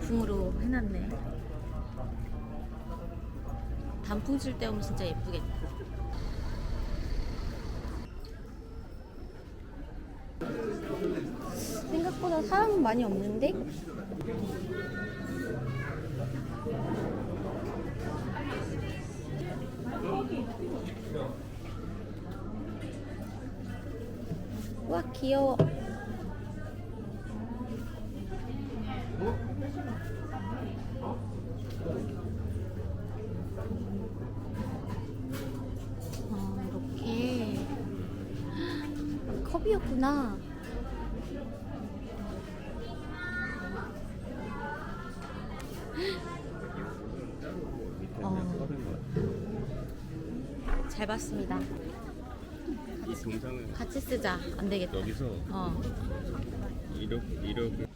가을풍으로 해놨네. 단풍 칠 때 오면 진짜 예쁘겠다. 생각보다 사람은 많이 없는데? 와 귀여워. 어, 이렇게 컵이었구나. 어, 잘 봤습니다. 이 동상을 같이 쓰자. 안 되겠다. 여기서 어. 이렇게 이렇게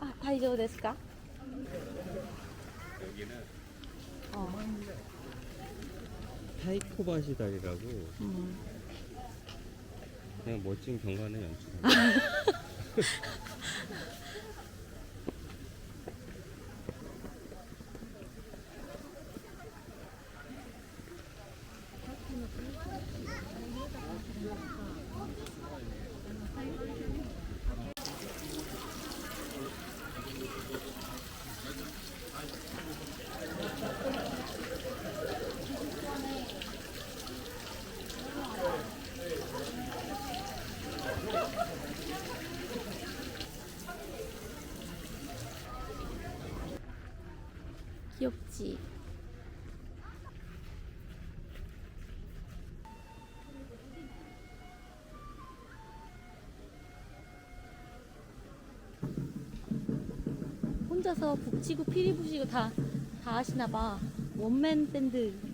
아, 다이죠 데스까? 여기는 어. 타이코바시 다리라고 음. 그냥 멋진 경관을 연출. 귀엽지? 혼자서 북치고 피리 부시고 다, 다 하시나봐. 원맨 밴드.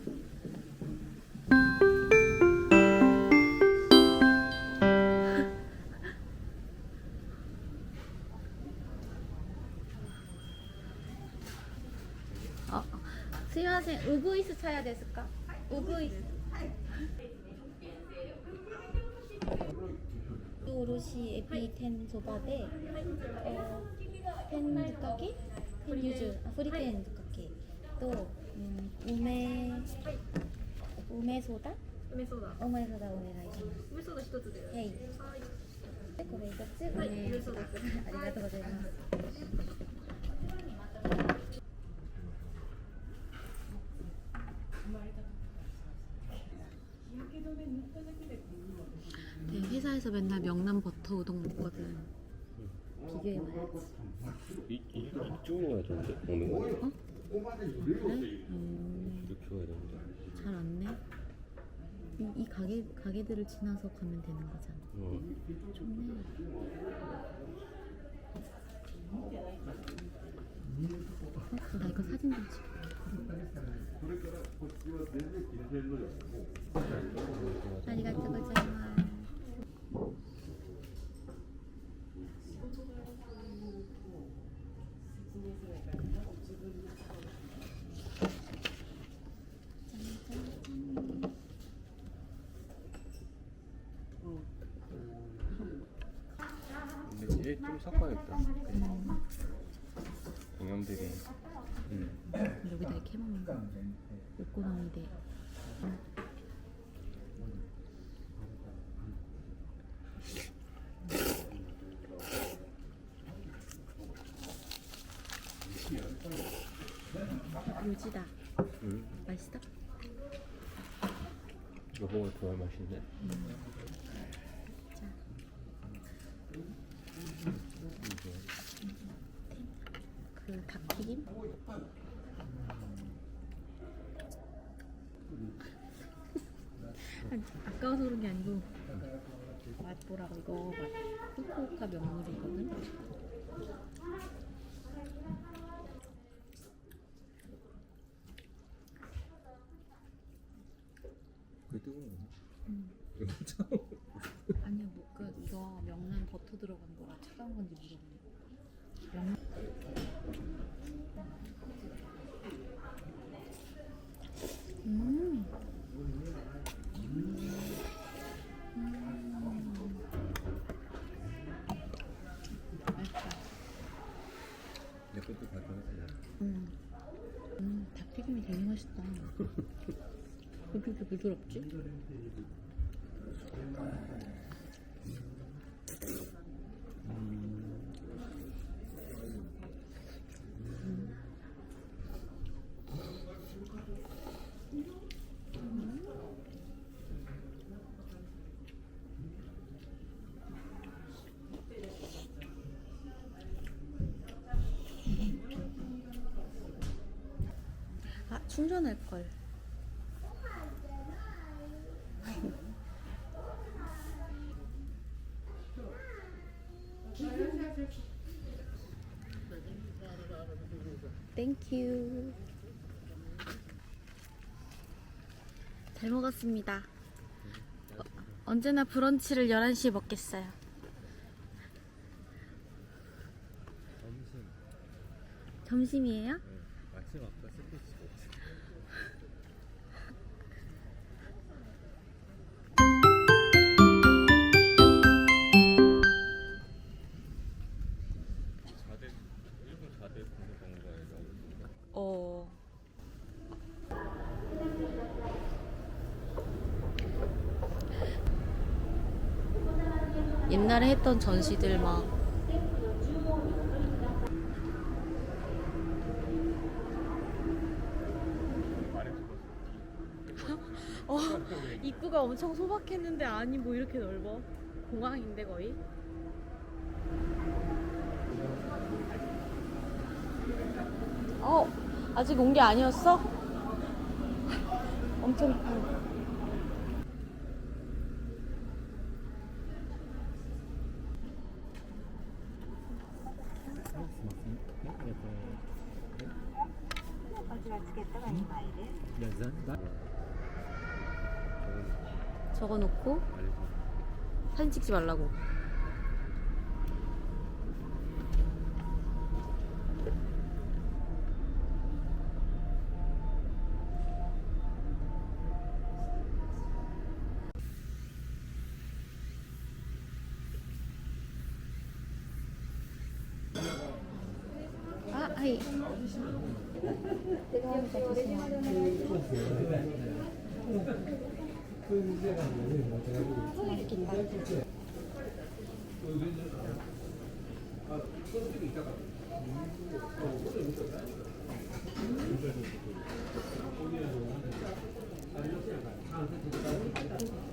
すいません、ウグイス茶屋ですかウグイス。오롯이 에비 텐 소바데 어, 텐 두카케 텐 유주 아 프리텐 두카케 또 음, 우메 우메 소다 梅ソーダ 우메 소다 오네가이시마스 梅ソーダ一つで 헤이 はいでこれ一つはいね梅ソーダですありがとうございます。 네, 회사에서 맨날 명란 버터 우동 먹거든. 비교해 봐야지. 이, 이, 이쪽으로 가야 되는데 오는 거? 어? 그래? 음, 이렇게 가야 되는데 잘 왔네. 이, 이 가게 가게들을 지나서 가면 되는 거잖아. 어. 좋네. 어, 나 이거 사진 좀 찍을 좀 섞어야겠다 양념들이. 음. 여기다 이렇게 해먹는 거. 오코노미데. 요지다. 음. 맛있어? 여보가 좋아할 맛인데 자, 그 닭튀김? 아니, 아까워서 그런 게 아니고 맛보라고 이거 맛 후쿠오카 명물이거든. 그게 뜨거운 거야? 음. 이거 아니야, 뭐, 그, 이거 명란 버터 들어간 거라 차가운 건지 모르겠네. 명... 부드럽지? 아 충전할 땡큐. 잘 먹었습니다. 어, 언제나 브런치를 11시에 먹겠어요. 점심. 점심이에요? 아침 아까 옛날에 했던 전시들 막. 어, 입구가 엄청 소박했는데 아니 뭐 이렇게 넓어? 공항인데 거의? 어 아직 온 게 아니었어? 엄청 어. 적어놓고 사진 찍지 말라고 아, 하이. 더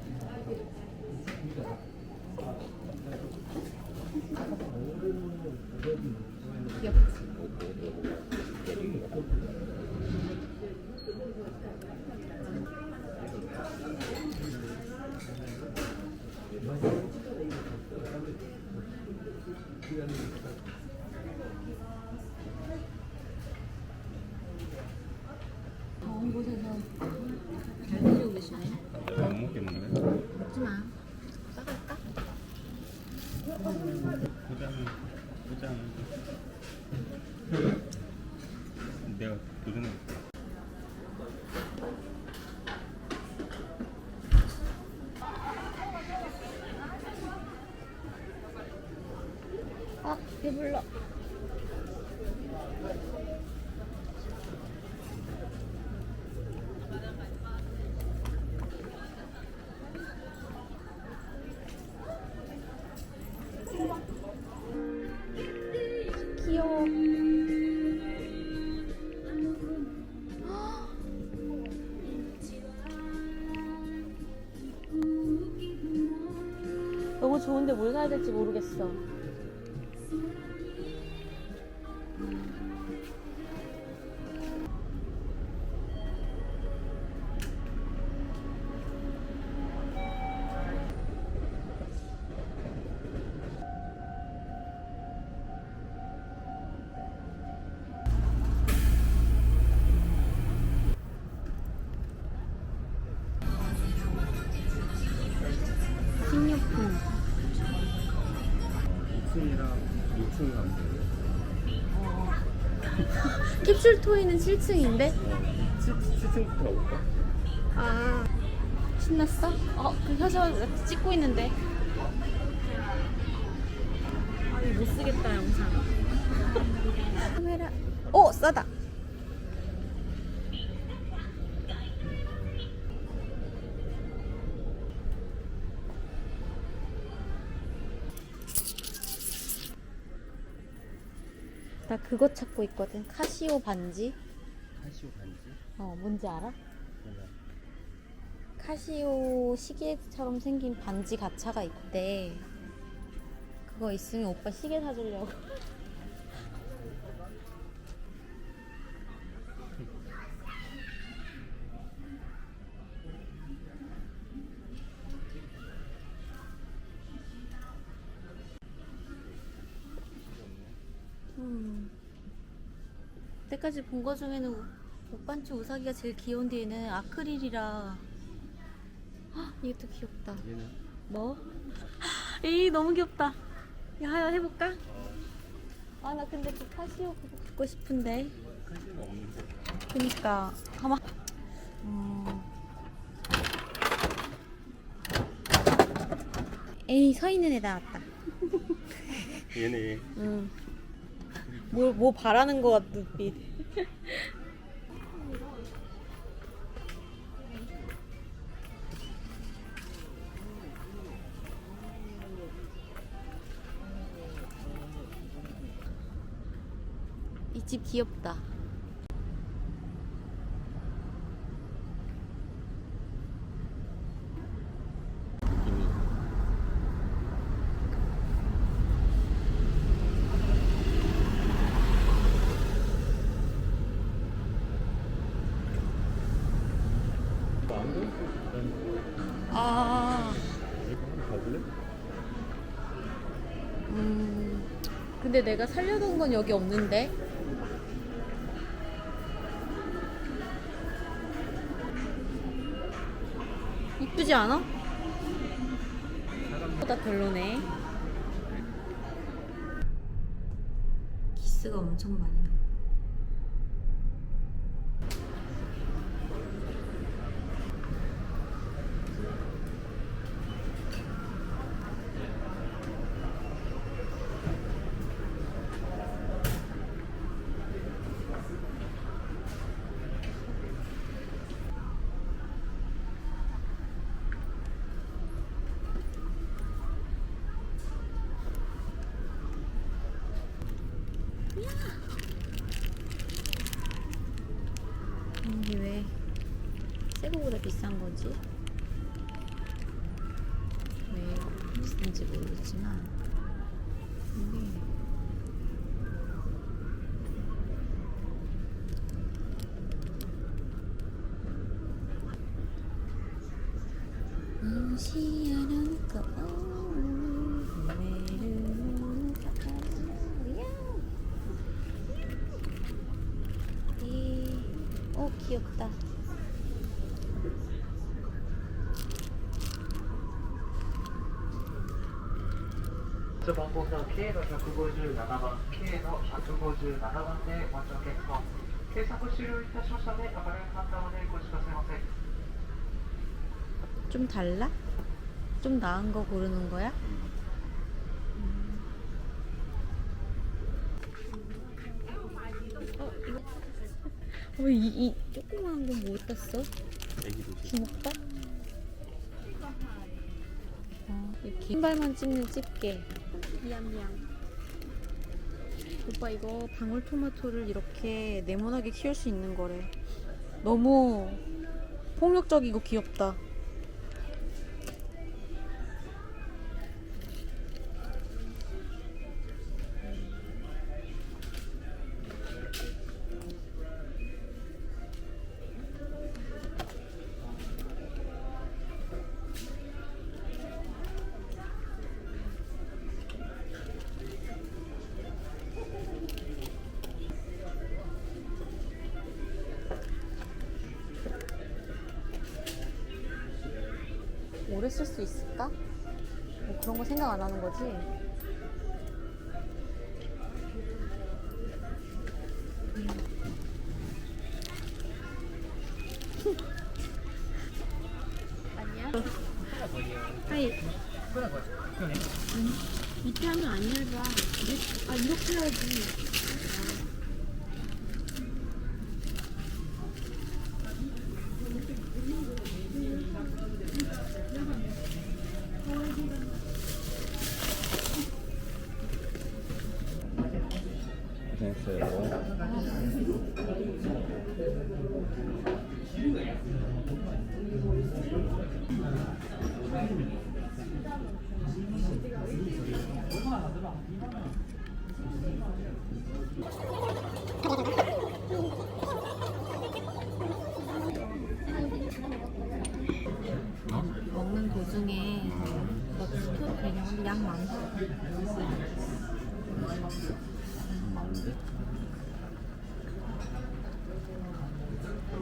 Gracias. 배불러. 너무 좋은데 뭘 사야 될지 모르겠어. 캡슐 토이는 7층인데? 7층부터 가볼까? 아 신났어? 어, 그 혀서 찍고 있는데. 아니 못 쓰겠다 영상. 카메라. 오 싸다. 그거 찾고 있거든. 카시오 반지. 카시오 반지? 어, 뭔지 알아? 몰라. 카시오 시계처럼 생긴 반지 가차가 있대. 그거 있으면 오빠 시계 사주려고. 때까지 본 거 중에는 오빤치 우사기가 제일 귀여운데 얘는 아크릴이라 헉, 이것도 귀엽다 얘는? 뭐? 에이 너무 귀엽다 야 해볼까? 아 나 근데 그 카시오 그거 갖고 싶은데 카시오는 없는데. 그니까 가만 음. 에이 서 있는 애 나왔다 얘네. 응. 뭐, 뭐 바라는 거 같은 눈빛. 귀엽다. 아? 음. 내가 살려둔 건 여기 없는데? 이쁘지 않아? 보다 별로네. 기스가 엄청 많아요. 이게 왜 새거보다 비싼 거지? 왜 비싼지 모르겠지만 이게 무시하는 거 귀엽다. 방법에서 피해가 자꾸 보여줄 나가봐 피해가 자꾸 보여줄 나가봤는데 완전 개커 계산고 치료 일단 쇼션에 가방을 한다운에 고치가 생각해 좀 달라? 좀 나은 거 고르는 거야? 어, 이, 이 조그마한 건 뭐 땄어? 애기도 지 주먹밥? 어, 이렇게 신발만 찍는 집게. 미안미안. 오빠 이거 방울토마토를 이렇게 네모나게 키울 수 있는 거래. 너무 폭력적이고 귀엽다. 오래 쓸 수 있을까? 뭐 그런 거 생각 안 하는 거지?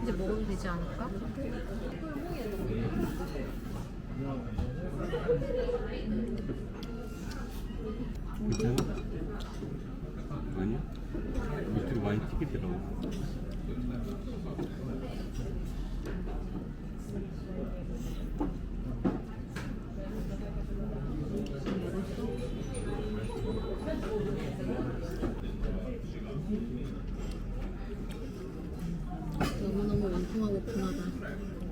이제 먹어도 되지 않을까? 밑에? 아니야? 밑으로 많이 튀기더라고. 원통하고 분하다.